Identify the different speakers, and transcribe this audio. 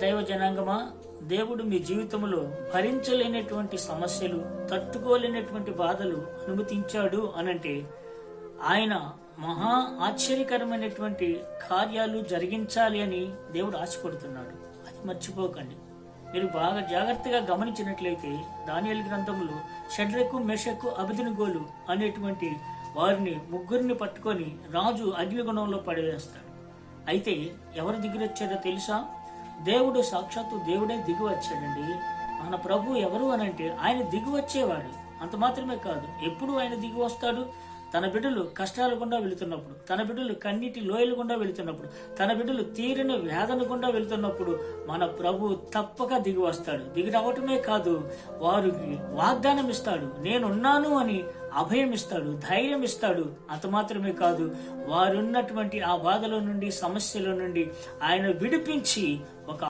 Speaker 1: దైవ జనాంగమా? దేవుడు మీ జీవితంలో భరించలేనటువంటి సమస్యలు తట్టుకోలేనటువంటి బాధలు అనుమతించాడు అనంటే ఆయన మహా ఆశ్చర్యకరమైనటువంటి కార్యాలు జరిగించాలి అని దేవుడు ఆశపడుతున్నాడు. అది మర్చిపోకండి. మీరు బాగా జాగ్రత్తగా గమనించినట్లయితే దానియల్ గ్రంథంలో షడ్రకు మెషకు అభిదినగోలు అనేటువంటి వారిని ముగ్గురిని పట్టుకొని రాజు అగ్నిగుణంలో పడవేస్తాడు అయితే ఎవరు దిగురొచ్చారో తెలుసా? దేవుడు సాక్షాత్తు దేవుడే దిగి వచ్చాడండి మన ప్రభు ఎవరు అనంటే ఆయన దిగి వచ్చేవాడు అంత మాత్రమే కాదు ఎప్పుడు ఆయన దిగి వస్తాడు తన బిడ్డలు కష్టాల గుండా వెళుతున్నప్పుడు తన బిడ్డలు కన్నీటి లోయలు గుండా వెళుతున్నప్పుడు తన బిడ్డలు తీరిన వేదన గుండా వెళుతున్నప్పుడు మన ప్రభు తప్పక దిగి వస్తాడు. దిగి రావటమే కాదు వారికి వాగ్దానం ఇస్తాడు. నేనున్నాను అని అభయం ఇస్తాడు ధైర్యం ఇస్తాడు. అంత మాత్రమే కాదు వారున్నటువంటి ఆ బాధల నుండి సమస్యల నుండి ఆయన విడిపించి ఒక